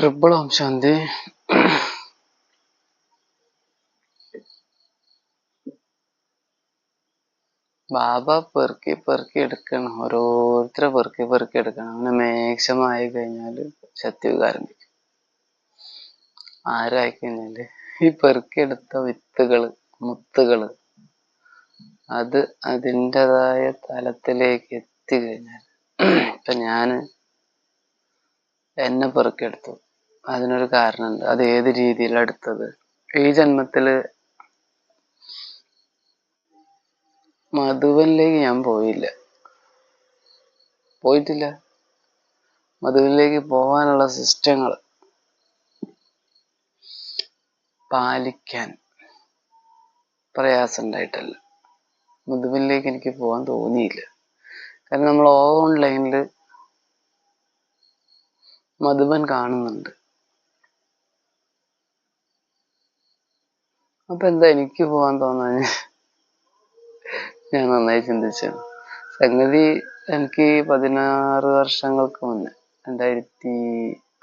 Triple ഓംശാന്തി ബാബ പെറുക്കി പെറുക്കി എടുക്കണം. ഓരോരുത്തരെ പെറുക്കി പെറുക്കി എടുക്കണം. അങ്ങനെ മേക്ഷമായി കഴിഞ്ഞാൽ സത്യയുഗം ആരംഭിക്കും ആരായി കഴിഞ്ഞാൽ ഈ പെറുക്കിയെടുത്ത വിത്തുകൾ മുത്തുകൾ അത് അതിന്റെതായ തലത്തിലേക്ക് എത്തിക്കഴിഞ്ഞാൽ ഇപ്പൊ ഞാൻ എന്നെ പെറുക്കിയെടുത്തു അതിനൊരു കാരണമുണ്ട്. അത് ഏത് രീതിയിലാണ് എടുത്തത്? ഈ ജന്മത്തിൽ മധുവനിലേക്ക് ഞാൻ പോയില്ല. പോയിട്ടില്ല. മധുവിലേക്ക് പോകാനുള്ള സിസ്റ്റങ്ങൾ പാലിക്കാൻ പ്രയാസം ഉണ്ടായിട്ടല്ല മധുവിലേക്ക് എനിക്ക് പോകാൻ തോന്നിയില്ല. കാരണം നമ്മൾ ഓൺലൈനിൽ മധുവൻ കാണുന്നുണ്ട്. അപ്പൊ എന്താ എനിക്ക് പോകാൻ തോന്നാൻ ഞാൻ നന്നായി ചിന്തിച്ചു. സംഗതി എനിക്ക് പതിനാറ് വർഷങ്ങൾക്ക് മുന്നേ രണ്ടായിരത്തി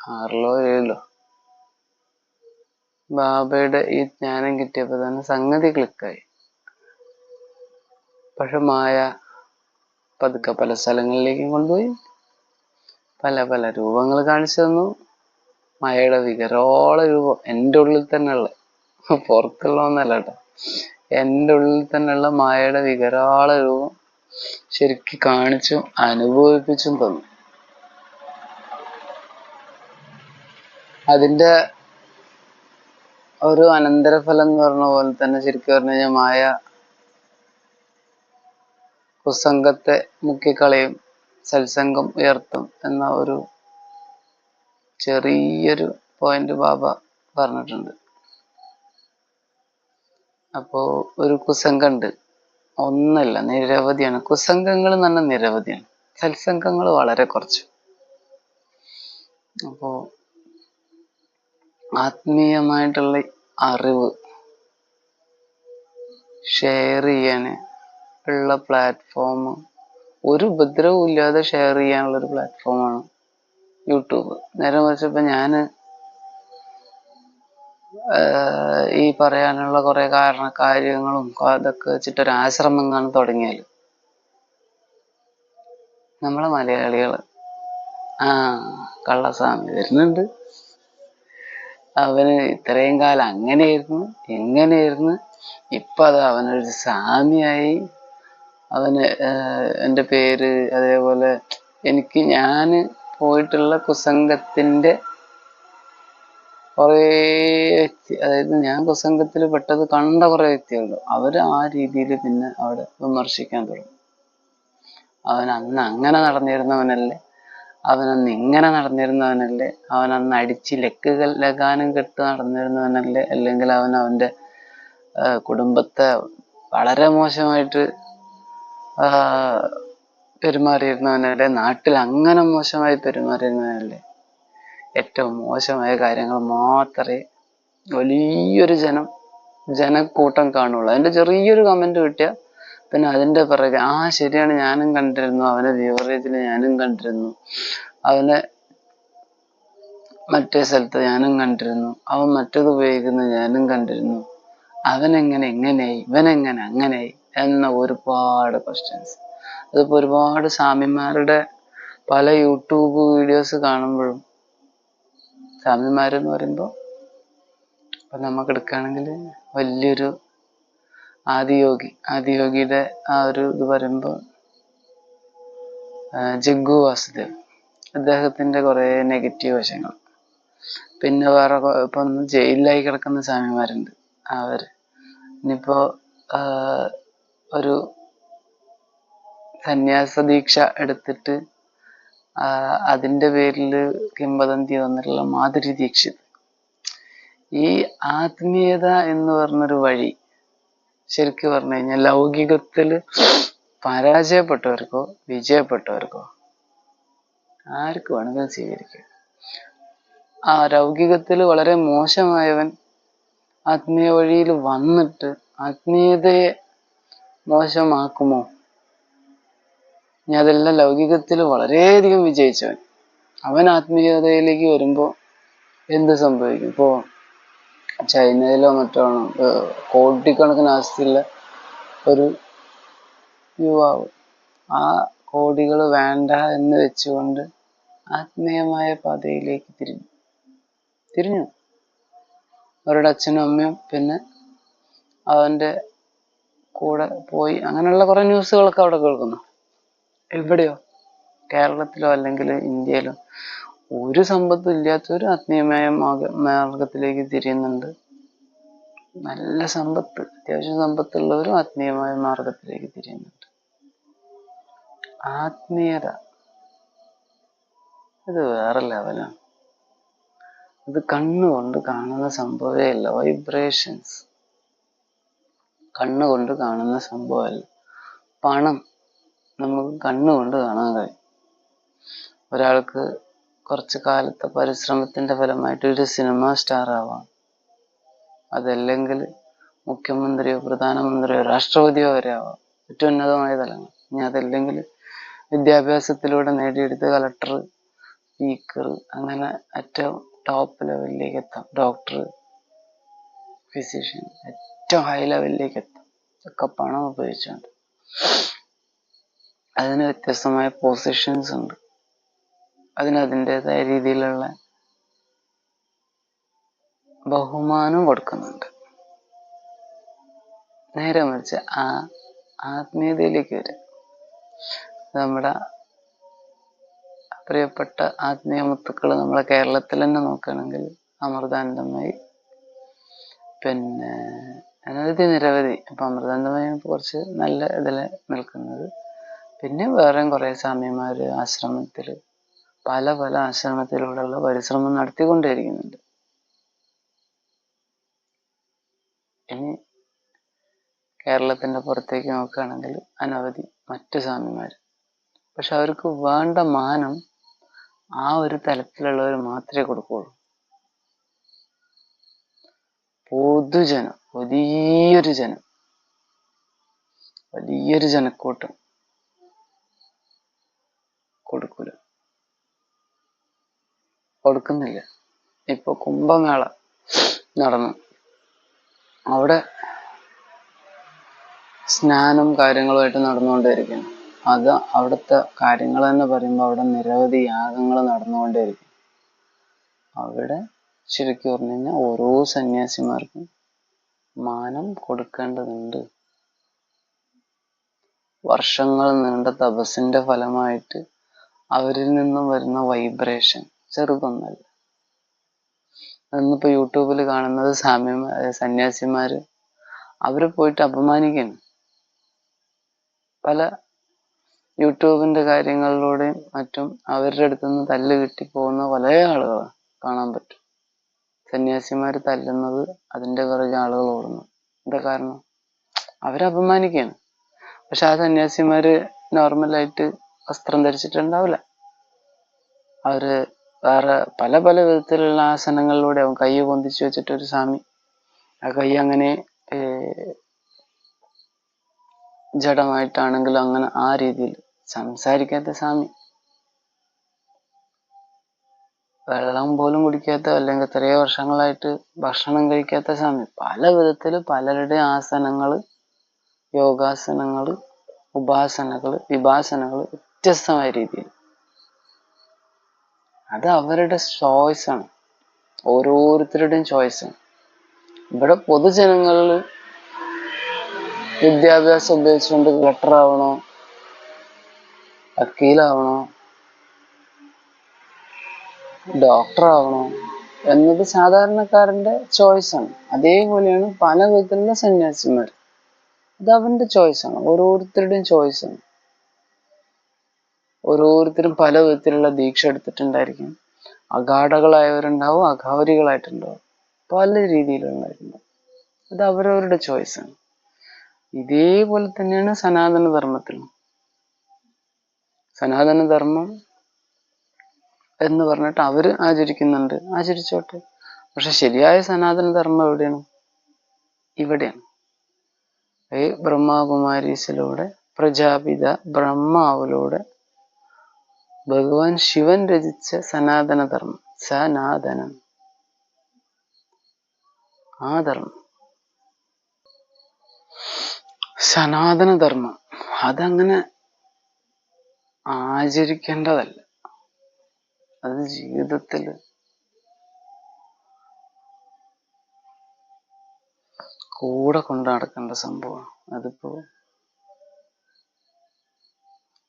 ആറിലോ ഏഴിലോ ബാബയുടെ ഈ ജ്ഞാനം കിട്ടിയപ്പോൾ തന്നെ സംഗതി ക്ലിക്കായി. പക്ഷെ മായ പതുക്കെ പല സ്ഥലങ്ങളിലേക്കും കൊണ്ടുപോയി. പല പല രൂപങ്ങൾ കാണിച്ചു തന്നു. മായയുടെ വികരോള രൂപം എന്റെ ഉള്ളിൽ തന്നെ ഉള്ള പുറത്തുള്ള ഒന്നല്ല കേട്ടോ. എന്റെ ഉള്ളിൽ തന്നെയുള്ള മായയുടെ വികരാള രൂപം ശരിക്ക് കാണിച്ചും അനുഭവിപ്പിച്ചും തന്നു. അതിന്റെ ഒരു അനന്തരഫലം എന്ന് പറഞ്ഞ പോലെ തന്നെ ശരിക്കും പറഞ്ഞു കഴിഞ്ഞാൽ മായ കുസംഗത്തെ മുക്കിക്കളയും സത്സംഗം ഉയർത്തും എന്ന ഒരു ചെറിയൊരു പോയിന്റ് ബാബ പറഞ്ഞിട്ടുണ്ട്. അപ്പോ ഒരു കുസംഗമുണ്ട് ഒന്നല്ല നിരവധിയാണ്. കുസംഗങ്ങൾ തന്നെ നിരവധിയാണ്. സത്സംഗങ്ങൾ വളരെ കുറച്ച്. അപ്പോ ആത്മീയമായിട്ടുള്ള അറിവ് ഷെയർ ചെയ്യാന് ഉള്ള പ്ലാറ്റ്ഫോം ഒരു ഉപദ്രവവും ഇല്ലാതെ ഷെയർ ചെയ്യാനുള്ള ഒരു പ്ലാറ്റ്ഫോമാണ് യൂട്യൂബ് നേരെ മറിച്ച് ഇപ്പൊ ഞാൻ ഈ പറയാനുള്ള കുറെ കാരണ കാര്യങ്ങളും അതൊക്കെ വെച്ചിട്ട് ഒരു ആശ്രമം കാണാൻ തുടങ്ങിയാൽ നമ്മളെ മലയാളികൾ ആ കള്ളസ്വാമി വരുന്നുണ്ട്. അവന് ഇത്രയും കാലം അങ്ങനെയായിരുന്നു എങ്ങനെയായിരുന്നു ഇപ്പൊ അത് അവനൊരു സ്വാമിയായി. അവന് എന്റെ പേര് അതേപോലെ എനിക്ക് ഞാൻ പോയിട്ടുള്ള കുസംഗത്തിന്റെ കുറേ അതായത് ഞാൻ പ്രസംഗത്തിൽ പെട്ടത് കണ്ട കുറേ വ്യക്തികളുണ്ട്. അവർ ആ രീതിയിൽ പിന്നെ അവിടെ വിമർശിക്കാൻ തുടങ്ങി. അവൻ അന്ന് അങ്ങനെ നടന്നിരുന്നവനല്ലേ? അവൻ അന്ന് ഇങ്ങനെ നടന്നിരുന്നവനല്ലേ? അവൻ അന്ന് അടിച്ച് ലക്കുകൾ ലഗാനം കെട്ട് നടന്നിരുന്നവനല്ലേ? അല്ലെങ്കിൽ അവൻ അവന്റെ കുടുംബത്തെ വളരെ മോശമായിട്ട് പെരുമാറിയിരുന്നവനല്ലേ? നാട്ടിൽ അങ്ങനെ മോശമായി പെരുമാറിയിരുന്നവനല്ലേ? ഏറ്റവും മോശമായ കാര്യങ്ങൾ മാത്രമേ വലിയൊരു ജനം ജനക്കൂട്ടം കാണുള്ളൂ. അതിന്റെ ചെറിയൊരു കമന്റ് കിട്ടിയ പിന്നെ അതിന്റെ പിറകെ ആ ശരിയാണ് ഞാനും കണ്ടിരുന്നു. അവനെ വിവറേജിൽ ഞാനും കണ്ടിരുന്നു. അവനെ മറ്റേ സ്ഥലത്ത് ഞാനും കണ്ടിരുന്നു. അവൻ മറ്റത് ഉപയോഗിക്കുന്നത് ഞാനും കണ്ടിരുന്നു. അവനെങ്ങനെ എങ്ങനെയായി ഇവനെങ്ങനെ അങ്ങനെയായി? എന്ന ഒരുപാട് ക്വസ്റ്റ്യൻസ് അതിപ്പോ ഒരുപാട് സ്വാമിമാരുടെ പല യൂട്യൂബ് വീഡിയോസ് കാണുമ്പോഴും സ്വാമിമാരെന്ന് പറയുമ്പോൾ ഇപ്പം നമുക്ക് എടുക്കുകയാണെങ്കിൽ വലിയൊരു ആദിയോഗി ആദിയോഗിയുടെ ആ ഒരു ഇത് പറയുമ്പോൾ ജഗ്ഗു വാസുദേവ്. അദ്ദേഹത്തിന്റെ കുറെ നെഗറ്റീവ് വശങ്ങൾ. പിന്നെ വേറെ ഇപ്പൊ ജയിലിലായി കിടക്കുന്ന സ്വാമിമാരുണ്ട്. അവർ ഇനിയിപ്പോ ഒരു സന്യാസ ദീക്ഷ എടുത്തിട്ട് അതിന്റെ പേരിൽ കിംവദന്തി വന്നിട്ടുള്ള മാധുരി ദീക്ഷിത്. ഈ ആത്മീയത എന്ന് പറഞ്ഞൊരു വഴി ശരിക്കും പറഞ്ഞു കഴിഞ്ഞാൽ ലൗകികത്തിൽ പരാജയപ്പെട്ടവർക്കോ വിജയപ്പെട്ടവർക്കോ ആർക്ക് വേണമെങ്കിലും സ്വീകരിക്കുക ആ ലൗകികത്തിൽ വളരെ മോശമായവൻ ആത്മീയ വഴിയിൽ വന്നിട്ട് ആത്മീയതയെ മോശമാക്കുമോ? ഇനി അതെല്ലാം ലൗകികത്തിൽ വളരെയധികം വിജയിച്ചവൻ. അവൻ ആത്മീയതയിലേക്ക് വരുമ്പോൾ എന്ത് സംഭവിക്കും? ഇപ്പോ ചൈനയിലോ മറ്റോ കോടിക്കണക്കിന് ആസ്തിയുള്ള ഒരു യുവാവ് ആ കോടികൾ വേണ്ട എന്ന് വെച്ചുകൊണ്ട് ആത്മീയമായ പാതയിലേക്ക് തിരിഞ്ഞു. തിരിഞ്ഞു. അവരുടെ അച്ഛനും അമ്മയും പിന്നെ അവന്റെ കൂടെ പോയി. അങ്ങനെയുള്ള കുറേ ന്യൂസുകളൊക്കെ അവിടെ കേൾക്കുന്നു. എവിടെയോ കേരളത്തിലോ അല്ലെങ്കിൽ ഇന്ത്യയിലോ ഒരു സമ്പത്തും ഇല്ലാത്തൊരു ആത്മീയമായ മാർഗ മാർഗത്തിലേക്ക് തിരിയുന്നുണ്ട്. നല്ല സമ്പത്ത് അത്യാവശ്യം സമ്പത്തുള്ളവരും ആത്മീയമായ മാർഗത്തിലേക്ക് തിരിയുന്നുണ്ട്. ആത്മീയത ഇത് വേറെ ലെവലാണ് ഇത് കണ്ണുകൊണ്ട് കാണുന്ന സംഭവമേ അല്ല വൈബ്രേഷൻസ് കണ്ണുകൊണ്ട് കാണുന്ന സംഭവമല്ല. പണം നമുക്ക് കണ്ണുകൊണ്ട് കാണാൻ കഴിയും. ഒരാൾക്ക് കുറച്ച് കാലത്തെ പരിശ്രമത്തിന്റെ ഫലമായിട്ട് ഒരു സിനിമ സ്റ്റാർ ആവാം. അതല്ലെങ്കിൽ മുഖ്യമന്ത്രിയോ പ്രധാനമന്ത്രിയോ രാഷ്ട്രപതിയോ വരെ ആവാം. ഏറ്റവും ഉന്നതമായ തലങ്ങൾ. ഇനി അതല്ലെങ്കിൽ വിദ്യാഭ്യാസത്തിലൂടെ നേടിയെടുത്ത് കളക്ടർ സ്പീക്കർ അങ്ങനെ ഏറ്റവും ടോപ്പ് ലെവലിലേക്ക് എത്താം. ഡോക്ടർ ഫിസിഷ്യൻ ഏറ്റവും ഹൈ ലെവലിലേക്ക് എത്താം. ഒക്കെ പണം ഉപയോഗിച്ചുകൊണ്ട്. അതിന് വ്യത്യസ്തമായ പൊസിഷൻസ് ഉണ്ട്. അതിന് അതിന്റെതായ രീതിയിലുള്ള ബഹുമാനം കൊടുക്കുന്നുണ്ട്. നേരെ മറിച്ച് ആ ആത്മീയതയിലേക്ക് വരിക. നമ്മുടെ പ്രിയപ്പെട്ട ആത്മീയ മുത്തുക്കൾ നമ്മളെ കേരളത്തിൽ തന്നെ നോക്കുകയാണെങ്കിൽ അമൃതാനന്ദമായി പിന്നെ അനവധി നിരവധി ഇപ്പൊ അമൃതാനന്ദമായി കുറച്ച് നല്ല ഇതിൽ നിൽക്കുന്നത്. പിന്നെ വേറെയും കുറേ സ്വാമിമാര് ആശ്രമത്തിൽ പല പല ആശ്രമത്തിലൂടെയുള്ള പരിശ്രമം നടത്തിക്കൊണ്ടേയിരിക്കുന്നുണ്ട് ഇനി കേരളത്തിന്റെ പുറത്തേക്ക് നോക്കുകയാണെങ്കിൽ അനവധി മറ്റു സ്വാമിമാർ പക്ഷെ അവർക്ക് വേണ്ട മാനം ആ ഒരു തലത്തിലുള്ളവർ മാത്രമേ കൊടുക്കുള്ളൂ പൊതുജനം വലിയൊരു ജനം വലിയൊരു ജനക്കൂട്ടം. കൊടുക്കൂല. കൊടുക്കുന്നില്ല. ഇപ്പൊ കുംഭമേള നടന്നു. അവിടെ സ്നാനം കാര്യങ്ങളുമായിട്ട് നടന്നുകൊണ്ടേയിരിക്കുന്നു അത് അവിടുത്തെ കാര്യങ്ങൾ തന്നെ പറയുമ്പോൾ അവിടെ നിരവധി യാഗങ്ങൾ നടന്നുകൊണ്ടേയിരിക്കും അവിടെ ശരിക്കും പറഞ്ഞു കഴിഞ്ഞാൽ ഓരോ സന്യാസിമാർക്കും മാനം കൊടുക്കേണ്ടതുണ്ട്. വർഷങ്ങൾ നീണ്ട തപസ്സിന്റെ ഫലമായിട്ട് അവരിൽ നിന്നും വരുന്ന വൈബ്രേഷൻ ചെറുതൊന്നല്ല. ഇന്നിപ്പോ യൂട്യൂബിൽ കാണുന്നത് സാമ്യമാ സന്യാസിമാര്. അവർ പോയിട്ട് അപമാനിക്കുന്നു. പല യൂട്യൂബിന്റെ കാര്യങ്ങളിലൂടെയും മറ്റും അവരുടെ അടുത്ത് നിന്ന് തല്ല് കിട്ടി പോകുന്ന പല ആളുകളെ കാണാൻ പറ്റും. സന്യാസിമാര് തല്ലുന്നത് അതിന്റെ പിറകെ ആളുകൾ ഓടുന്നു. എന്താ കാരണം? അവരെ അപമാനിക്കുകയാണ് പക്ഷെ ആ സന്യാസിമാര് നോർമലായിട്ട് വസ്ത്രം ധരിച്ചിട്ടുണ്ടാവില്ല. അവർ വേറെ പല പല വിധത്തിലുള്ള ആസനങ്ങളിലൂടെ അവൻ കൈ പൊന്തിച്ചു വെച്ചിട്ട് ഒരു സ്വാമി. ആ കൈ അങ്ങനെ ജഡമായിട്ടാണെങ്കിലും അങ്ങനെ ആ രീതിയിൽ സംസാരിക്കാത്ത സ്വാമി. വെള്ളം പോലും കുടിക്കാത്ത അല്ലെങ്കിൽ എത്രയോ വർഷങ്ങളായിട്ട് ഭക്ഷണം കഴിക്കാത്ത സ്വാമി. പല വിധത്തിൽ പലരുടെ ആസനങ്ങൾ യോഗാസനങ്ങൾ ഉപാസനകൾ വിഭാസനകൾ വ്യത്യസ്തമായ രീതിയിൽ. അത് അവരുടെ ചോയ്സ് ആണ്. ഓരോരുത്തരുടെയും ചോയ്സ് ആണ്. ഇവിടെ പൊതുജനങ്ങളിൽ വിദ്യാഭ്യാസം ഉപയോഗിച്ചുകൊണ്ട് കളക്ടർ ആവണോ വക്കീലാവണോ ഡോക്ടർ ആവണോ എന്നത് സാധാരണക്കാരന്റെ ചോയ്സ് ആണ്. അതേപോലെയാണ് പല വിധത്തിലുള്ള സന്യാസിമാർ. അത് ചോയ്സ് ആണ്. ഓരോരുത്തരുടെയും ചോയ്സ് ആണ്. ഓരോരുത്തരും പല വിധത്തിലുള്ള ദീക്ഷ എടുത്തിട്ടുണ്ടായിരിക്കും. അഗാഢകളായവരുണ്ടാവും അഘാവരികളായിട്ടുണ്ടാവും പല രീതിയിലുണ്ടായിട്ടുണ്ടാവും അത് അവരവരുടെ ചോയ്സ് ആണ്. ഇതേപോലെ തന്നെയാണ് സനാതന ധർമ്മത്തിലും സനാതന ധർമ്മം എന്ന് പറഞ്ഞിട്ട് അവർ ആചരിക്കുന്നുണ്ട്. ആചരിച്ചോട്ടെ. പക്ഷെ ശരിയായ സനാതന ധർമ്മം എവിടെയാണ്? ഇവിടെയാണ്. ഈ ബ്രഹ്മാകുമാരീസിലൂടെ പ്രജാപിത ബ്രഹ്മാവിലൂടെ ഭഗവാൻ ശിവൻ രചിച്ച സനാതന ധർമ്മം സനാതനം. ആ ധർമ്മം. സനാതന ധർമ്മം അതങ്ങനെ ആചരിക്കേണ്ടതല്ല. അത് ജീവിതത്തിൽ കൂടെ കൊണ്ടു നടക്കേണ്ട സംഭവമാണ്. അതിപ്പോ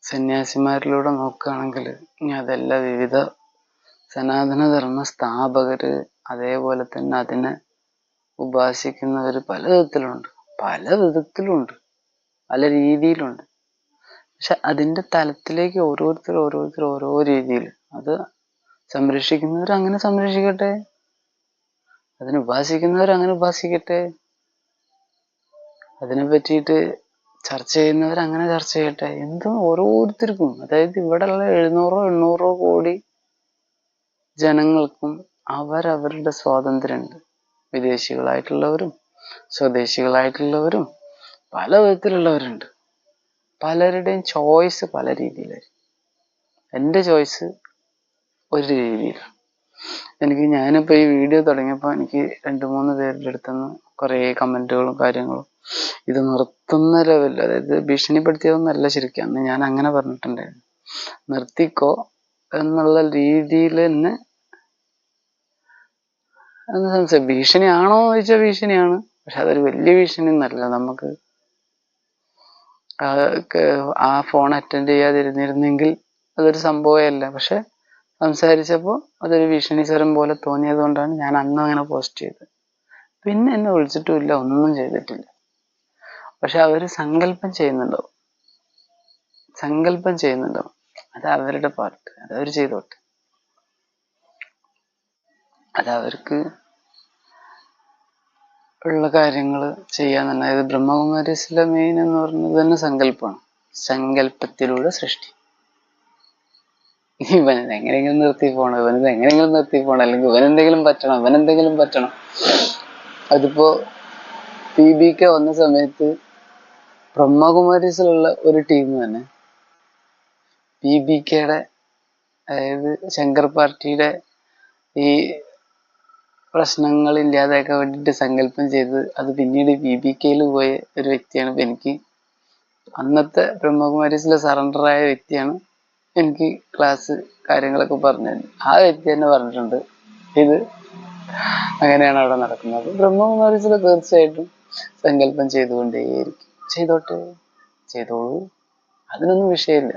സന്യാസിമാരിലൂടെ നോക്കുകയാണെങ്കിൽ ഇനി അതല്ല വിവിധ സനാതനധർമ്മ സ്ഥാപകർ അതേപോലെ തന്നെ അതിനെ ഉപാസിക്കുന്നവർ പല വിധത്തിലുണ്ട്. പല വിധത്തിലുണ്ട്. പല രീതിയിലുണ്ട്. പക്ഷെ അതിന്റെ തലത്തിലേക്ക് ഓരോരുത്തർ ഓരോരുത്തർ ഓരോ രീതിയിൽ അത് സംരക്ഷിക്കുന്നവർ അങ്ങനെ സംരക്ഷിക്കട്ടെ? അതിന് ഉപാസിക്കുന്നവർ അങ്ങനെ ഉപാസിക്കട്ടെ? അതിനെ പറ്റിയിട്ട് ചർച്ച ചെയ്യുന്നവർ അങ്ങനെ ചർച്ച ചെയ്യട്ടെ. എന്തും ഓരോരുത്തർക്കും. അതായത് ഇവിടെയുള്ള എഴുന്നൂറോ എണ്ണൂറോ കോടി ജനങ്ങൾക്കും അവരവരുടെ സ്വാതന്ത്ര്യമുണ്ട്. വിദേശികളായിട്ടുള്ളവരും സ്വദേശികളായിട്ടുള്ളവരും പല വിധത്തിലുള്ളവരുണ്ട്. പലരുടെയും ചോയ്സ് പല രീതിയിലായിരിക്കും. എന്റെ ചോയ്സ് ഒരു രീതിയിലാണ്. എനിക്ക് ഞാനിപ്പോൾ ഈ വീഡിയോ തുടങ്ങിയപ്പോൾ എനിക്ക് രണ്ട് മൂന്ന് പേരുടെ അടുത്തുനിന്ന് കുറേ കമന്റുകളും കാര്യങ്ങളും ഇത് നിർത്തുന്ന ലെവലിൽ അതായത് ഭീഷണിപ്പെടുത്തിയതൊന്നല്ല ശരിക്കും. അന്ന് ഞാൻ അങ്ങനെ പറഞ്ഞിട്ടുണ്ടായിരുന്നു. നിർത്തിക്കോ എന്നുള്ള രീതിയിൽ തന്നെ എന്ന് സംശയം. ഭീഷണിയാണോ എന്ന് ചോദിച്ചാൽ ഭീഷണിയാണ്. പക്ഷെ അതൊരു വലിയ ഭീഷണി എന്നല്ല നമുക്ക് ആ ഫോൺ അറ്റൻഡ് ചെയ്യാതിരുന്നിരുന്നെങ്കിൽ അതൊരു സംഭവമല്ല. പക്ഷെ സംസാരിച്ചപ്പോൾ അതൊരു ഭീഷണി സ്വരം പോലെ തോന്നിയത് കൊണ്ടാണ് ഞാൻ അന്ന് അങ്ങനെ പോസ്റ്റ് ചെയ്തത്. പിന്നെ എന്നെ വിളിച്ചിട്ടുമില്ല. ഒന്നും ചെയ്തിട്ടില്ല. പക്ഷെ അവർ സങ്കല്പം ചെയ്യുന്നുണ്ടാവും സങ്കല്പം ചെയ്യുന്നുണ്ടാവും അത് അവരുടെ പാർട്ട് അത് അവർ ചെയ്തോട്ടെ. അത് അവർക്ക് ഉള്ള കാര്യങ്ങൾ ചെയ്യാൻ തന്നെ. അതായത് ബ്രഹ്മകുമാരീസിലെ മെയിൻ എന്ന് പറയുന്നത് തന്നെ സങ്കല്പമാണ്. സങ്കല്പത്തിലൂടെ സൃഷ്ടി. ഇവനത് എങ്ങനെയെങ്കിലും നിർത്തി പോകണം ഇവനത് എങ്ങനെയെങ്കിലും നിർത്തി പോകണം അല്ലെങ്കിൽ ഇവനെന്തെങ്കിലും പറ്റണം ഇവനെന്തെങ്കിലും പറ്റണം. അതിപ്പോ പി ബി കെ വന്ന സമയത്ത് ബ്രഹ്മകുമാരീസിലുള്ള ഒരു ടീം തന്നെ. പി ബി കെയുടെ അതായത് ശങ്കർ പാർട്ടിയുടെ ഈ പ്രശ്നങ്ങൾ ഇല്ലാതാക്കാൻ വേണ്ടിയിട്ട് സങ്കല്പം ചെയ്ത് അത് പിന്നീട് ബി ബി കെയിൽ പോയ ഒരു വ്യക്തിയാണ് എനിക്ക്. അന്നത്തെ ബ്രഹ്മകുമാരീസിലെ ആയ വ്യക്തിയാണ് എനിക്ക് ക്ലാസ് കാര്യങ്ങളൊക്കെ പറഞ്ഞു ആ വ്യക്തി തന്നെ പറഞ്ഞിട്ടുണ്ട് ഇത് അങ്ങനെയാണ് അവിടെ നടക്കുന്നത്. ബ്രഹ്മകുമാരീസിൽ തീർച്ചയായിട്ടും സങ്കല്പം ചെയ്തുകൊണ്ടേയിരിക്കും. ചെയ്തോട്ടെ? ചെയ്തോളൂ. അതിനൊന്നും വിഷയമില്ല.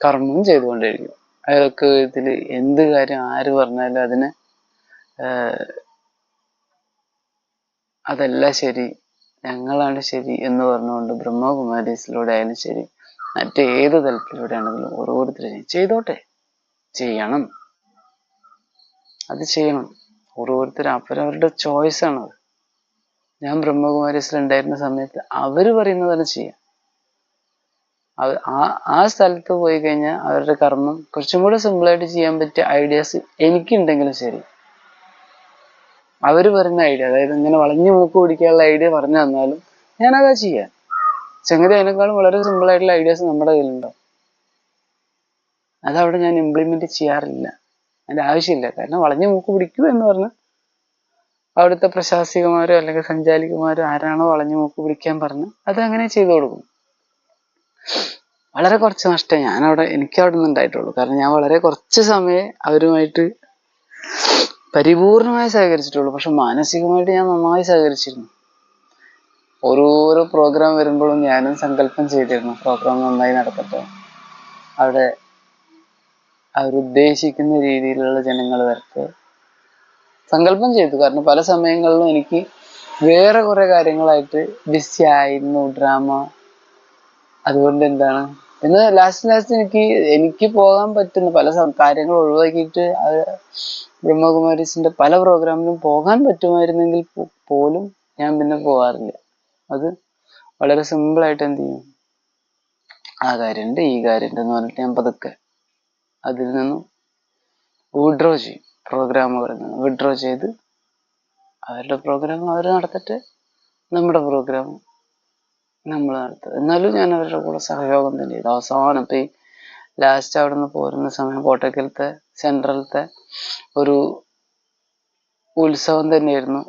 കർമ്മം ചെയ്തുകൊണ്ടിരിക്കും അയാൾക്ക് ഇതിൽ എന്ത് കാര്യം ആര് പറഞ്ഞാലും അതിനെ അതല്ല ശരി ഞങ്ങളാണ് ശരി എന്ന് പറഞ്ഞുകൊണ്ട് ബ്രഹ്മകുമാരീസിലൂടെ ആയാലും ശരി മറ്റേത് തലത്തിലൂടെ ആണെങ്കിലും ഓരോരുത്തരും ചെയ്തോട്ടെ. ചെയ്യണം. അത് ചെയ്യണം. ഓരോരുത്തരും അവരവരുടെ ചോയ്സ് ആണ്. അത് ഞാൻ ബ്രഹ്മകുമാരീസിൽ ഉണ്ടായിരുന്ന സമയത്ത് അവർ പറയുന്നതാണ് ചെയ്യാം. ആ ആ സ്ഥലത്ത് പോയി കഴിഞ്ഞാൽ അവരുടെ കർമ്മം കുറച്ചും കൂടെ സിമ്പിളായിട്ട് ചെയ്യാൻ പറ്റിയ ഐഡിയാസ് എനിക്കുണ്ടെങ്കിലും ശരി. അവർ പറയുന്ന ഐഡിയ അതായത് ഇങ്ങനെ വളഞ്ഞു മൂക്ക് പിടിക്കാനുള്ള ഐഡിയ പറഞ്ഞു തന്നാലും ഞാനതാ ചെയ്യാം. സംഗതി അതിനേക്കാളും വളരെ സിമ്പിൾ ആയിട്ടുള്ള ഐഡിയാസ് നമ്മുടെ കയ്യിലുണ്ടാവും. അതവിടെ ഞാൻ ഇംപ്ലിമെന്റ് ചെയ്യാറില്ല. അതിന്റെ ആവശ്യമില്ല. കാരണം വളഞ്ഞു മൂക്ക് പിടിക്കൂ എന്ന് പറഞ്ഞ് അവിടുത്തെ പ്രശാസികമാരോ അല്ലെങ്കിൽ സഞ്ചാരികമാരോ ആരാണോ വളഞ്ഞു മൂക്ക് പിടിക്കാൻ പറഞ്ഞു അത് അങ്ങനെ ചെയ്തു കൊടുക്കും. വളരെ കുറച്ച് നഷ്ടം ഞാൻ അവിടെ എനിക്ക് അവിടെ നിന്ന് ഉണ്ടായിട്ടുള്ളൂ. കാരണം ഞാൻ വളരെ കുറച്ച് സമയം അവരുമായിട്ട് പരിപൂർണമായി സഹകരിച്ചിട്ടുള്ളൂ. പക്ഷെ മാനസികമായിട്ട് ഞാൻ നന്നായി സഹകരിച്ചിരുന്നു. ഓരോരോ പ്രോഗ്രാം വരുമ്പോഴും ഞാനും സങ്കല്പം ചെയ്തിരുന്നു. പ്രോഗ്രാം നന്നായി നടക്കട്ടെ. അവിടെ അവരുദ്ദേശിക്കുന്ന രീതിയിലുള്ള ജനങ്ങൾ വരട്ടെ. സങ്കല്പം ചെയ്തു. കാരണം പല സമയങ്ങളിലും എനിക്ക് വേറെ കുറെ കാര്യങ്ങളായിട്ട് ബിസി ആയിരുന്നു ഡ്രാമ അതുകൊണ്ട് എന്താണ്? എന്ന് ലാസ്റ്റ് ലാസ്റ്റ് എനിക്ക് എനിക്ക് പോകാൻ പറ്റുന്ന പല കാര്യങ്ങൾ ഒഴിവാക്കിയിട്ട് ബ്രഹ്മകുമാരീസിന്റെ പല പ്രോഗ്രാമിലും പോകാൻ പറ്റുമായിരുന്നെങ്കിൽ പോലും ഞാൻ പിന്നെ പോകാറില്ല അത് വളരെ സിമ്പിൾ ആയിട്ട് എന്ത് ചെയ്യും? ആ കാര്യമുണ്ട് ഈ കാര്യമുണ്ട് എന്ന് പറഞ്ഞിട്ട് ഞാൻ പതുക്കെ അതിൽ നിന്നും വിഡ്രോ ചെയ്യും. പ്രോഗ്രാമുകളിൽ നിന്ന് വിഡ്രോ ചെയ്ത് അവരുടെ പ്രോഗ്രാം അവർ നടത്തിട്ട് നമ്മുടെ പ്രോഗ്രാം നമ്മൾ നടത്തുക എന്നാലും ഞാൻ അവരുടെ കൂടെ സഹയോഗം തന്നെ ചെയ്തു. അവസാനം ഇപ്പം ഈ ലാസ്റ്റ് അവിടെ നിന്ന് പോരുന്ന സമയം കോട്ടക്കലത്തെ സെൻട്രലത്തെ ഒരു ഉത്സവം തന്നെയായിരുന്നു.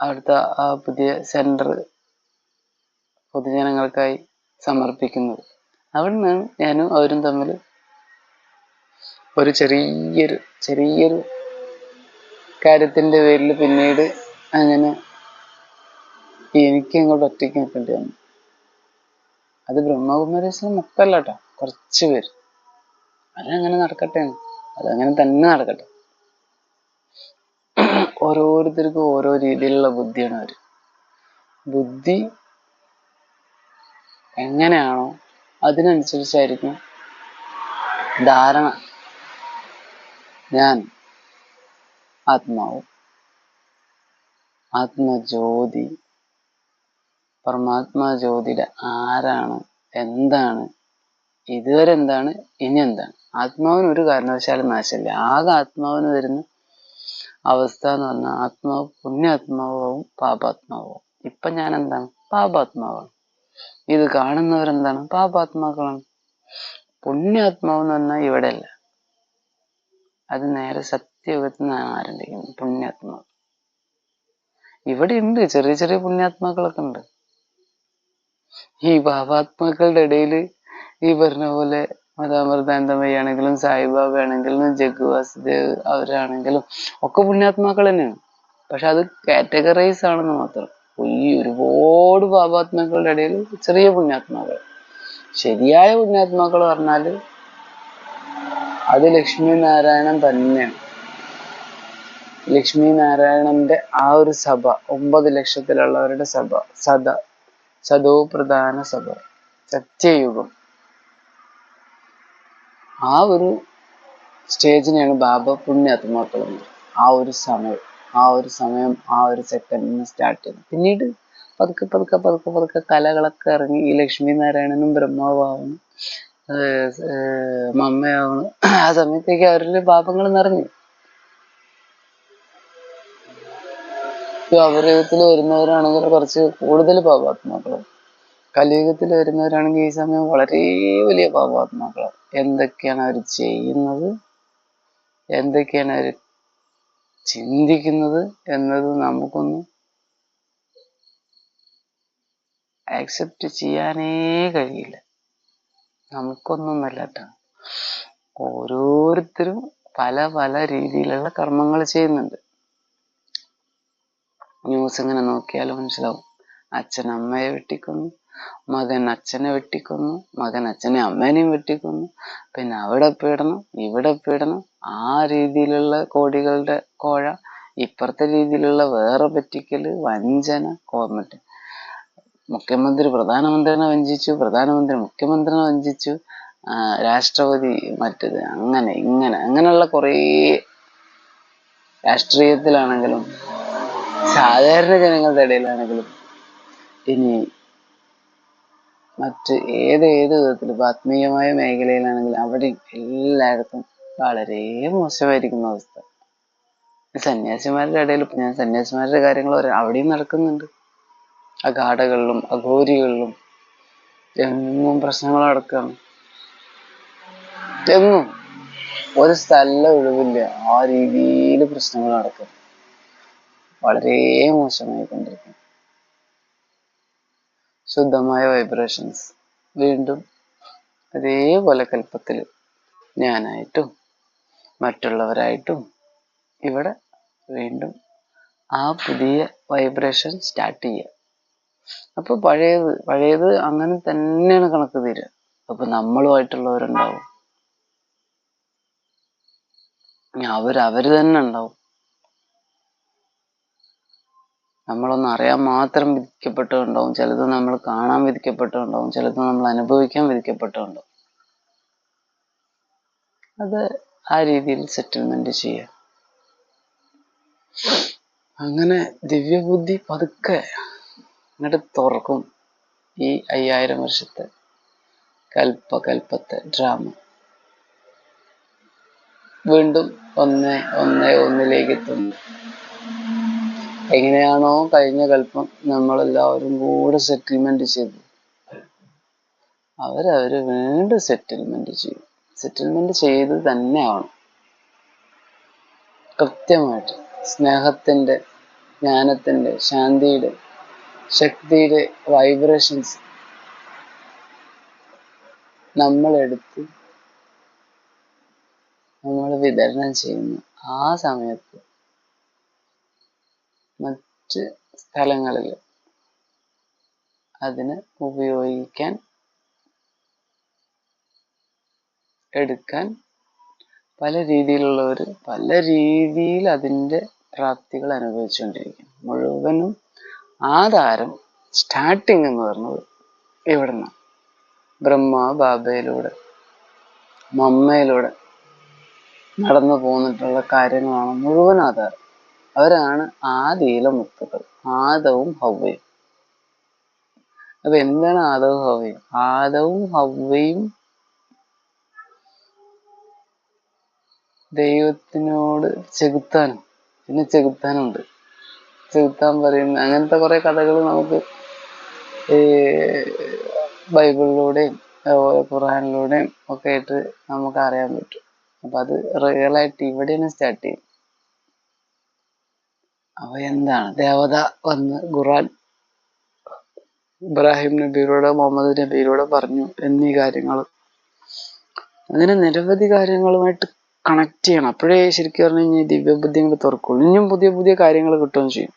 അവിടുത്തെ ആ പുതിയ സെന്റർ പൊതുജനങ്ങൾക്കായി സമർപ്പിക്കുന്നത്. അവിടുന്ന് ഞാനും അവരും തമ്മിൽ ഒരു ചെറിയൊരു ചെറിയൊരു കാര്യത്തിന്റെ പേരിൽ പിന്നീട് അങ്ങനെ എനിക്ക് അങ്ങോട്ട് ഒറ്റയ്ക്ക് നിൽക്കേണ്ടി വന്നു. അത് ബ്രഹ്മകുമാരീസിന് മൊത്തമല്ല കേട്ടോ കുറച്ച് പേര്. അതങ്ങനെ നടക്കട്ടെ അതങ്ങനെ തന്നെ നടക്കട്ടെ. ഓരോരുത്തർക്കും ഓരോ രീതിയിലുള്ള ബുദ്ധിയാണ് അവർ ബുദ്ധി എങ്ങനെയാണോ അതിനനുസരിച്ചായിരിക്കും ധാരണ. ഞാൻ ആത്മാവ്. ആത്മജ്യോതി. പരമാത്മാ ജ്യോതിയുടെ ആരാണ്? എന്താണ്? ഇതുവരെ എന്താണ്? ഇനി എന്താണ്? ആത്മാവിന് ഒരു കാരണവശാലും നാശമില്ല. ആകെ ആത്മാവിന് വരുന്ന അവസ്ഥ എന്ന് പറഞ്ഞാൽ ആത്മാവ് പുണ്യാത്മാവും പാപാത്മാവും ഇപ്പൊ ഞാൻ എന്താണ്? പാപാത്മാവാണ്. ഇത് കാണുന്നവരെന്താണ്? പാപാത്മാക്കളാണ്. പുണ്യാത്മാവെന്ന് പറഞ്ഞാൽ ഇവിടെ അല്ല അത് നേരെ സത്യയുഗത്തിൽ നിന്നാണ് ആരംഭിക്കുന്നത് പുണ്യാത്മാവ്. ഇവിടെ ഉണ്ട് ചെറിയ ചെറിയ പുണ്യാത്മാക്കളൊക്കെ ഉണ്ട്. ഈ ഭാവാത്മാക്കളുടെ ഇടയിൽ ഈ പറഞ്ഞ പോലെ മതാമൃതാനന്ദമയ്യാണെങ്കിലും സായിബാബ ആണെങ്കിലും ജഗ്വാസുദേവ് അവരാണെങ്കിലും ഒക്കെ പുണ്യാത്മാക്കൾ തന്നെയാണ്. പക്ഷെ അത് കാറ്റഗറൈസ് ആണെന്ന് മാത്രം. ഈ ഒരുപാട് ഭാവാത്മാക്കളുടെ ഇടയിൽ ചെറിയ പുണ്യാത്മാക്കൾ. ശരിയായ പുണ്യാത്മാക്കൾ പറഞ്ഞാൽ അത് ലക്ഷ്മി നാരായണൻ തന്നെയാണ്. ലക്ഷ്മി നാരായണന്റെ ആ ഒരു സഭ ഒമ്പത് ലക്ഷത്തിലുള്ളവരുടെ സഭ സദ സദോ പ്രധാന സഭ സത്യയുഗം. ആ ഒരു സ്റ്റേജിനെയാണ് ബാബ പുണ്യാത്മാക്കൾ ആ ഒരു സമയം ആ ഒരു സമയം ആ ഒരു സെക്കൻഡിന് സ്റ്റാർട്ട് ചെയ്തു പിന്നീട് പതുക്കെ പതുക്കെ പതുക്കെ പതുക്കെ കലകളൊക്കെ ഇറങ്ങി ഈ ലക്ഷ്മി നാരായണനും ബ്രഹ്മാവാവണം മമ്മയാവണം. ആ സമയത്തേക്ക് അവരിൽ പാപങ്ങൾ നിറഞ്ഞു. ദ്വാപരയുഗത്തിൽ വരുന്നവരാണെങ്കിൽ കുറച്ച് കൂടുതൽ പാപാത്മാക്കൾ കലിയുഗത്തിൽ വരുന്നവരാണെങ്കിൽ ഈ സമയം വളരെ വലിയ പാപാത്മാക്കൾ എന്തൊക്കെയാണ് അവർ ചെയ്യുന്നത്? എന്തൊക്കെയാണ് അവർ ചിന്തിക്കുന്നത് എന്നത് നമുക്കൊന്ന് ആക്സെപ്റ്റ് ചെയ്യാനേ കഴിയില്ല. നമുക്കൊന്നൊന്നല്ല കേട്ടോ ഓരോരുത്തരും പല പല രീതിയിലുള്ള കർമ്മങ്ങൾ ചെയ്യുന്നുണ്ട്. ന്യൂസ് ഇങ്ങനെ നോക്കിയാൽ മനസ്സിലാവും. അച്ഛൻ അമ്മയെ വെട്ടിക്കൊന്നു മകൻ അച്ഛനെ വെട്ടിക്കൊന്നു മകൻ അച്ഛനെ അമ്മേനെയും വെട്ടിക്കൊന്നു പിന്നെ അവിടെ പീഡനം ഇവിടെ പീഡനം ആ രീതിയിലുള്ള കോടികളുടെ കോഴ ഇപ്പുറത്തെ രീതിയിലുള്ള വേറെ പറ്റിക്കൽ വഞ്ചന കോമറ്റ് മുഖ്യമന്ത്രി പ്രധാനമന്ത്രിനെ വഞ്ചിച്ചു പ്രധാനമന്ത്രി മുഖ്യമന്ത്രിനെ വഞ്ചിച്ചു രാഷ്ട്രപതി മറ്റത് അങ്ങനെ ഇങ്ങനെ അങ്ങനെയുള്ള കുറേ രാഷ്ട്രീയത്തിലാണെങ്കിലും സാധാരണ ജനങ്ങളുടെ ഇടയിലാണെങ്കിലും ഇനി മറ്റ് ഏത് ഏത് വിധത്തിലും ആത്മീയമായ മേഖലയിലാണെങ്കിലും അവിടെ എല്ലായിടത്തും വളരെ മോശമായിരിക്കുന്ന അവസ്ഥ. സന്യാസിമാരുടെ ഇടയിൽ ഞാൻ സന്യാസിമാരുടെ കാര്യങ്ങൾ പറയാം അവിടെയും നടക്കുന്നുണ്ട്. അഗാഠകളിലും അഘോരികളിലും എങ്ങും പ്രശ്നങ്ങൾ നടക്കുകയാണ് എങ്ങും ഒരു സ്ഥല ഒഴിവില്ല. ആ രീതിയിൽ പ്രശ്നങ്ങൾ നടക്കും. വളരെ മോശമായി കൊണ്ടിരിക്കും. ശുദ്ധമായ വൈബ്രേഷൻസ് വീണ്ടും അതേപോലെ കൽപ്പത്തിൽ ഞാനായിട്ടും മറ്റുള്ളവരായിട്ടും ഇവിടെ വീണ്ടും ആ പുതിയ വൈബ്രേഷൻ സ്റ്റാർട്ട് ചെയ്യുക. അപ്പൊ പഴയത് പഴയത് അങ്ങനെ തന്നെയാണ് കണക്ക് തീരുക. അപ്പൊ നമ്മളുമായിട്ടുള്ളവരുണ്ടാവും. അവർ അവർ തന്നെ ഉണ്ടാവും. നമ്മളൊന്ന് അറിയാൻ മാത്രം വിധിക്കപ്പെട്ടുണ്ടാവും ചിലത് നമ്മൾ കാണാൻ വിധിക്കപ്പെട്ടുണ്ടാവും ചിലത് നമ്മൾ അനുഭവിക്കാൻ വിധിക്കപ്പെട്ടുണ്ടാവും അത് ആ രീതിയിൽ സെറ്റിൽമെന്റ് ചെയ്യുക. അങ്ങനെ ദിവ്യബുദ്ധി പതുക്കെ അങ്ങോട്ട് തുറക്കും ഈ അയ്യായിരം വർഷത്തെ കൽപ്പകൽപ്പത്തെ ഡ്രാമ വീണ്ടും ഒന്ന് ഒന്ന് ഒന്നിലേക്ക് എത്തുന്നു. എങ്ങനെയാണോ കഴിഞ്ഞ കൽപ്പം നമ്മളെല്ലാവരും കൂടെ സെറ്റിൽമെന്റ് ചെയ്തു. അവരവര് വീണ്ടും സെറ്റിൽമെന്റ് ചെയ്യും. സെറ്റിൽമെന്റ് ചെയ്ത് തന്നെ ആവണം കൃത്യമായിട്ട് സ്നേഹത്തിന്റെ ജ്ഞാനത്തിന്റെ ശാന്തിയുടെ ശക്തിയുടെ വൈബ്രേഷൻസ് നമ്മളെടുത്ത് നമ്മൾ വിതരണം ചെയ്യുന്നു ആ സമയത്ത് മറ്റ് സ്ഥലങ്ങളിൽ അതിന് ഉപയോഗിക്കാൻ എടുക്കാൻ പല രീതിയിലുള്ളവർ പല രീതിയിൽ അതിന്റെ പ്രാപ്തികൾ അനുഭവിച്ചുകൊണ്ടിരിക്കും മുഴുവനും ആധാരം സ്റ്റാർട്ടിങ് എന്ന് പറഞ്ഞത് എവിടുന്ന? ബ്രഹ്മ ബാബയിലൂടെ മമ്മയിലൂടെ നടന്നു പോന്നിട്ടുള്ള കാര്യങ്ങളാണ് മുഴുവൻ ആധാരം. അവരാണ് ആദിയിലെ മുത്തുകൾ ആദവും ഹവ്വയും. അപ്പൊ എന്താണ് ആദവും ഹവ്വയും? ആദവും ഹവ്വയും ദൈവത്തിനോട് ചെകുത്താനും പിന്നെ ചെകുത്താനുണ്ട്. ചെകുത്താൻ പറയുന്ന അങ്ങനത്തെ കുറെ കഥകൾ നമുക്ക് ഈ ബൈബിളിലൂടെയും അതുപോലെ ഖുറാനിലൂടെയും ഒക്കെ ആയിട്ട് നമുക്ക് അറിയാൻ പറ്റും. അപ്പൊ അത് റിയൽ ആയിട്ട് ഇവിടെയാണ് സ്റ്റാർട്ട് ചെയ്യും അപ്പൊ എന്താണ്? ദേവത വന്ന് ഖുറാൻ ഇബ്രാഹിം നബിയിലൂടെ മുഹമ്മദ് നബിയിലൂടെ പറഞ്ഞു എന്നീ കാര്യങ്ങൾ. അങ്ങനെ നിരവധി കാര്യങ്ങളുമായിട്ട് കണക്ട് ചെയ്യണം. അപ്പോഴേ ശരിക്കും പറഞ്ഞു കഴിഞ്ഞാൽ ദിവ്യബുദ്ധി ഇങ്ങോട്ട് തുറക്കുള്ളൂ. ഇനിയും പുതിയ പുതിയ കാര്യങ്ങൾ കിട്ടുകയും ചെയ്യും.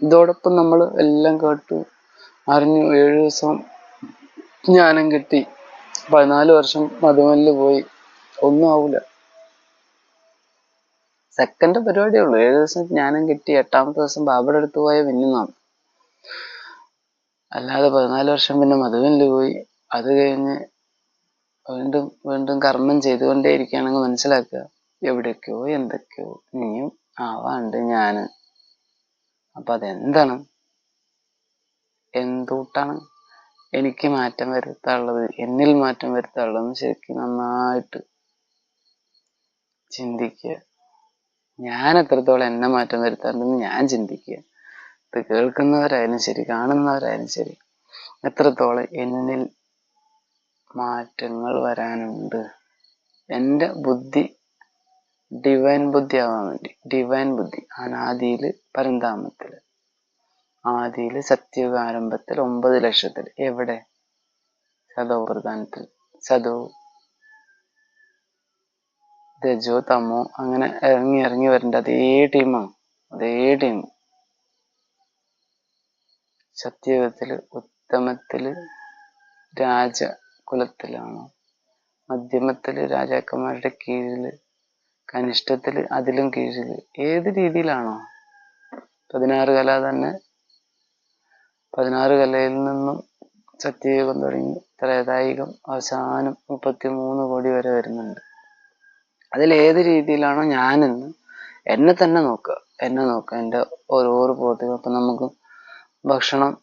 ഇതോടൊപ്പം നമ്മൾ എല്ലാം കേട്ടു. അറിഞ്ഞു. ഏഴു ദിവസം ജ്ഞാനം കിട്ടി. പതിനാല് വർഷം മധുമല്ല് പോയി. ഒന്നും ആവൂല. സെക്കൻഡ് പരിപാടിയേ ഉള്ളൂ. ഏഴു ദിവസം ജ്ഞാനം കിട്ടി. എട്ടാമത്തെ ദിവസം ബാബയുടെ അടുത്ത് പോയ മിന്നുന്നാണ് അല്ലാതെ പതിനാല് വർഷം പിന്നെ മധുവിനിൽ പോയി. അത് കഴിഞ്ഞ് വീണ്ടും വീണ്ടും കർമ്മം ചെയ്തുകൊണ്ടേ ഇരിക്കുകയാണെങ്കിൽ മനസ്സിലാക്കുക. എവിടേക്കോ എന്തൊക്കെയോ. ഇനിയും ആവാണ്ട് ഞാൻ അപ്പൊ അതെന്താണ്? എന്തുകൊണ്ടാണ് എനിക്ക് മാറ്റം വരുത്താനുള്ളത്. എന്നിൽ മാറ്റം വരുത്താനുള്ളത് ശരിക്കും നന്നായിട്ട് ചിന്തിക്കുക. ഞാൻ എത്രത്തോളം എന്നെ മാറ്റം വരുത്താറുണ്ടെന്ന് ഞാൻ ചിന്തിക്കുക. ഇത് കേൾക്കുന്നവരായാലും ശരി കാണുന്നവരായാലും ശരി എത്രത്തോളം എന്നിൽ മാറ്റങ്ങൾ വരാനുണ്ട്. എന്റെ ബുദ്ധി ഡിവൈൻ ബുദ്ധി ആവാൻ വേണ്ടി. ഡിവൈൻ ബുദ്ധി. അനാദിയിൽ പരന്താമത്തിൽ ആദിയിൽ സത്യയുഗ ആരംഭത്തിൽ ഒമ്പത് ലക്ഷത്തിൽ. എവിടെ? സദോ പ്രധാനത്തിൽ സദോ. രജോ തമോ അങ്ങനെ ഇറങ്ങി ഇറങ്ങി വരേണ്ട. അതേ ടീമാണ് അതേ ടീം സത്യയുഗത്തിൽ ഉത്തമത്തിൽ രാജകുലത്തിലാണ്. മധ്യമത്തിൽ രാജാക്കന്മാരുടെ കീഴിൽ കനിഷ്ഠത്തിൽ അതിലും കീഴിൽ ഏത് രീതിയിലാണോ? പതിനാറ് കല തന്നെ. പതിനാറ് കലയിൽ നിന്നും സത്യയുഗം തുടങ്ങി. ത്രേതായുഗം അവസാനം മുപ്പത്തി മൂന്ന് കോടി വരെ വരുന്നുണ്ട്. അതിൽ ഏത് രീതിയിലാണോ ഞാനെന്ന് എന്നെ തന്നെ നോക്കുക. എന്നെ നോക്കുക. എന്റെ ഓരോരോ പ്രവർത്തികൾ അപ്പം നമുക്ക് ഭക്ഷണം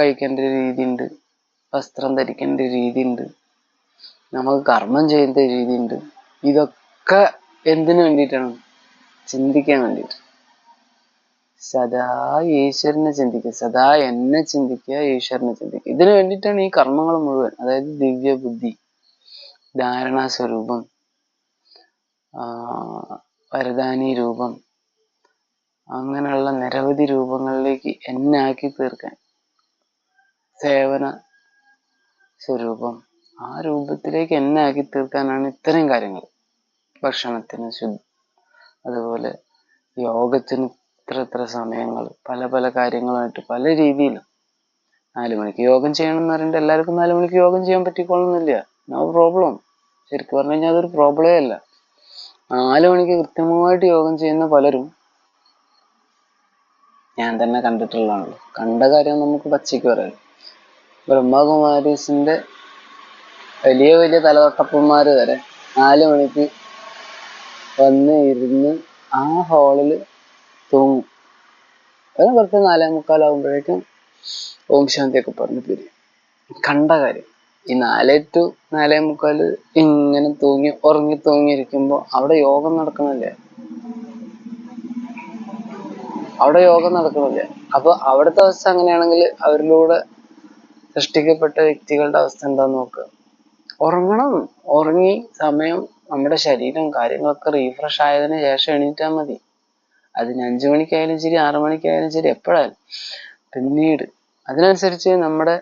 കഴിക്കേണ്ട രീതിയുണ്ട്. വസ്ത്രം ധരിക്കേണ്ട രീതിയുണ്ട്. നമുക്ക് കർമ്മം ചെയ്യേണ്ട രീതിയുണ്ട്. ഇതൊക്കെ എന്തിനു വേണ്ടിയിട്ടാണ്? ചിന്തിക്കാൻ വേണ്ടിയിട്ട്. സദാ ഈശ്വരനെ ചിന്തിക്കുക സദാ എന്നെ ചിന്തിക്കുക ഈശ്വരനെ ചിന്തിക്കുക. ഇതിനു വേണ്ടിയിട്ടാണ് ഈ കർമ്മങ്ങൾ മുഴുവൻ അതായത് ദിവ്യ ബുദ്ധി ധാരണാ സ്വരൂപം വരദാനി രൂപം അങ്ങനെയുള്ള നിരവധി രൂപങ്ങളിലേക്ക് എന്നെ ആക്കി തീർക്കാൻ സേവന സ്വരൂപം ആ രൂപത്തിലേക്ക് എന്നെ ആക്കി തീർക്കാനാണ് ഇത്തരം കാര്യങ്ങൾ. ഭക്ഷണത്തിന് ശുദ്ധ അതുപോലെ യോഗത്തിന് ഇത്ര ഇത്ര സമയങ്ങൾ പല പല കാര്യങ്ങളായിട്ട് പല രീതിയിലും നാല് മണിക്ക് യോഗം ചെയ്യണം എന്ന് പറയുമ്പോൾ എല്ലാവർക്കും നാല് മണിക്ക് യോഗം ചെയ്യാൻ പറ്റിക്കൊള്ളുന്നില്ല. നോ പ്രോബ്ലം ശരിക്കും പറഞ്ഞു കഴിഞ്ഞാൽ അതൊരു പ്രോബ്ലമേ അല്ല. നാല് മണിക്ക് കൃത്യമായിട്ട് യോഗം ചെയ്യുന്ന പലരും ഞാൻ തന്നെ കണ്ടിട്ടുള്ളതാണല്ലോ. കണ്ട കാര്യം നമുക്ക് പച്ചയ്ക്ക് പറയാം ബ്രഹ്മകുമാരീസിന്റെ വലിയ വലിയ തലതൊട്ടപ്പന്മാര് വരെ നാല് മണിക്ക് വന്ന് ഇരുന്ന് ആ ഹാളിൽ തൂങ്ങും. ഒരു കുറച്ച് നാലേ മുക്കാലാകുമ്പോഴേക്കും ഓം ശാന്തിയൊക്കെ പറഞ്ഞ് പിരിയും കണ്ട കാര്യം. ഈ നാലേ ടു നാലേ മുക്കാൽ ഇങ്ങനെ തൂങ്ങി ഉറങ്ങി തൂങ്ങിയിരിക്കുമ്പോൾ അവിടെ യോഗം നടക്കണില്ലേ? അവിടെ യോഗം നടക്കണില്ല? അപ്പൊ അവിടുത്തെ അവസ്ഥ അങ്ങനെയാണെങ്കിൽ അവരിലൂടെ സൃഷ്ടിക്കപ്പെട്ട വ്യക്തികളുടെ അവസ്ഥ എന്താന്ന് നോക്കുക ഉറങ്ങണം. ഉറങ്ങി സമയം നമ്മുടെ ശരീരം കാര്യങ്ങളൊക്കെ റീഫ്രഷ് ആയതിനു ശേഷം എണീറ്റാൽ മതി. അതിന് അഞ്ചു മണിക്കായാലും ശരി ആറു മണിക്കായാലും ശരി എപ്പോഴായാലും. പിന്നീട് അതിനനുസരിച്ച് നമ്മുടെ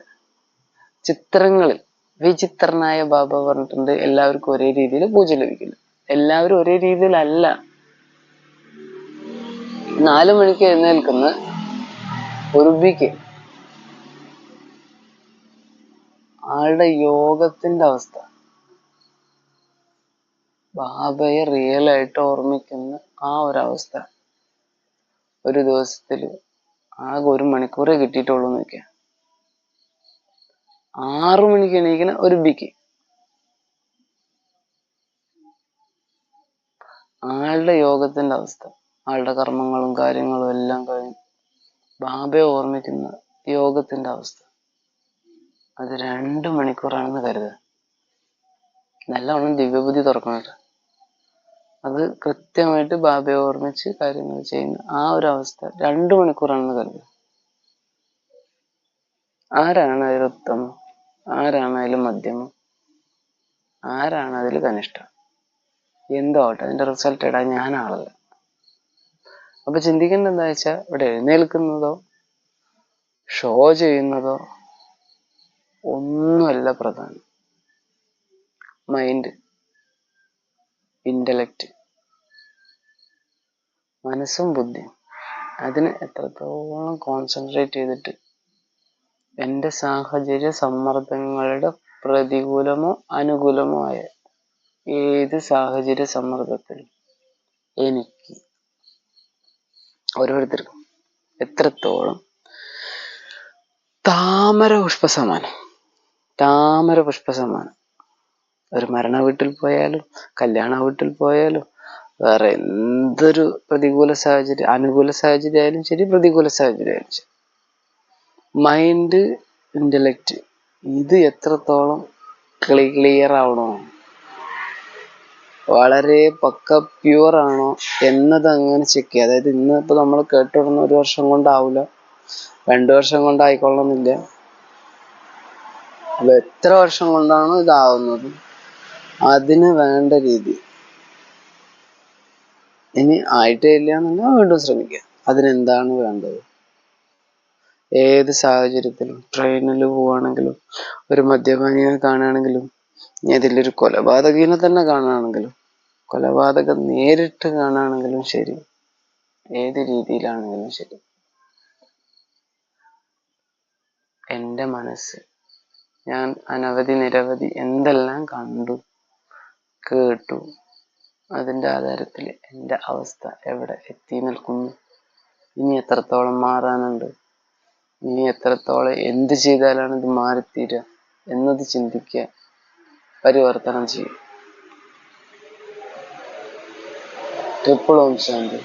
ചിത്രങ്ങളിൽ വിചിത്രനായ ബാബ പറഞ്ഞിട്ടുണ്ട് എല്ലാവർക്കും ഒരേ രീതിയിൽ പൂജ ലഭിക്കില്ല എല്ലാവരും ഒരേ രീതിയിലല്ല. നാലു മണിക്ക് എഴുന്നേൽക്കുന്ന ഉറുബിക്ക് ആളുടെ യോഗത്തിന്റെ അവസ്ഥ. ബാബയെ റിയൽ ആയിട്ട് ഓർമ്മിക്കുന്ന ആ ഒരവസ്ഥ. ഒരു ദിവസത്തിൽ ആകെ ഒരു മണിക്കൂറേ കിട്ടിയിട്ടുള്ളൂ വെക്കുക ആറു മണിക്ക് എണീക്കുന്ന ഒരു ബിക്ക് ആളുടെ യോഗത്തിന്റെ അവസ്ഥ ആളുടെ കർമ്മങ്ങളും കാര്യങ്ങളും എല്ലാം കഴിഞ്ഞ് ബാബയെ ഓർമ്മിക്കുന്ന യോഗത്തിന്റെ അവസ്ഥ. അത് രണ്ട് മണിക്കൂറാണെന്ന് കരുതുക. നല്ലവണ്ണം ദിവ്യബുദ്ധി തുറക്കണം കേട്ടോ. അത് കൃത്യമായിട്ട് ബാബയെ ഓർമ്മിച്ച് കാര്യങ്ങൾ ചെയ്യുന്ന ആ ഒരു അവസ്ഥ രണ്ടു മണിക്കൂറാണെന്ന് കരുതുക. ആരാണ് അതിൽ ഉത്തമം ആരാണ് അതിൽ മധ്യമം? ആരാണ് അതിൽ കനിഷ്ഠം? എന്തോ ആവട്ടെ അതിന്റെ റിസൾട്ട് ഇടാൻ ഞാൻ ആളല്ല. അപ്പൊ ചിന്തിക്കേണ്ട എന്താ വെച്ചാൽ ഇവിടെ എഴുന്നേൽക്കുന്നതോ ഷോ ചെയ്യുന്നതോ ഒന്നുമല്ല പ്രധാനം. മൈൻഡ് ഇന്റലക്റ്റ് മനസ്സും ബുദ്ധിയും. അതിന് എത്രത്തോളം കോൺസെൻട്രേറ്റ് ചെയ്തിട്ട് എന്റെ സാഹചര്യ സമ്മർദ്ദങ്ങളുടെ പ്രതികൂലമോ അനുകൂലമോ ആയ ഏത് സാഹചര്യ സമ്മർദ്ദത്തിലും എനിക്ക് ഓരോരുത്തർക്കും എത്രത്തോളം താമര പുഷ്പ സമാനം താമര പുഷ്പ സമാനം ഒരു മരണ വീട്ടിൽ പോയാലും കല്യാണ വീട്ടിൽ പോയാലും വേറെ എന്തൊരു പ്രതികൂല സാഹചര്യം അനുകൂല സാഹചര്യം ആയാലും ശരി പ്രതികൂല സാഹചര്യം ആയാലും ശരി. മൈൻഡ് ഇന്റലക്റ്റ് ഇത് എത്രത്തോളം ക്ലിയർ ആവണോ? വളരെ പക്ക പ്യുവർ ആണോ എന്നത് അങ്ങനെ ചെക്ക് ചെയ്യുക. അതായത് ഇന്ന് ഇപ്പൊ നമ്മൾ കേട്ടുവിടുന്ന ഒരു വർഷം കൊണ്ടാവില്ല രണ്ടു വർഷം കൊണ്ടായിക്കൊള്ളണമെന്നില്ല. എത്ര വർഷം കൊണ്ടാണോ ഇതാവുന്നത്? അതിന് വേണ്ട രീതി. ഇനി ആയിട്ടേ ഇല്ല എന്നുണ്ടെങ്കിൽ വീണ്ടും ശ്രമിക്കുക. അതിനെന്താണ് വേണ്ടത്? ഏത് സാഹചര്യത്തിലും ട്രെയിനിൽ പോവുകയാണെങ്കിലും ഒരു മദ്യപാനിയെ കാണുകയാണെങ്കിലും ഇനി അതിലൊരു കൊലപാതകീനെ തന്നെ കാണുകയാണെങ്കിലും കൊലപാതകം നേരിട്ട് കാണുകയാണെങ്കിലും ശരി. ഏത് രീതിയിലാണെങ്കിലും ശരി. എന്റെ മനസ്സ് ഞാൻ അനവധി നിരവധി എന്തെല്ലാം കണ്ടു കേട്ടു. അതിന്റെ ആധാരത്തിൽ എന്റെ അവസ്ഥ എവിടെ എത്തി നിൽക്കുന്നു? ഇനി എത്രത്തോളം മാറാനുണ്ട്? ഇനി എത്രത്തോളം എന്ത് ചെയ്താലാണ് ഇത് മാറിത്തീരുക എന്നത് ചിന്തിക്കുക പരിവർത്തനം ചെയ്യും. ട്രിപ്പിൾ ഓം ശാന്തി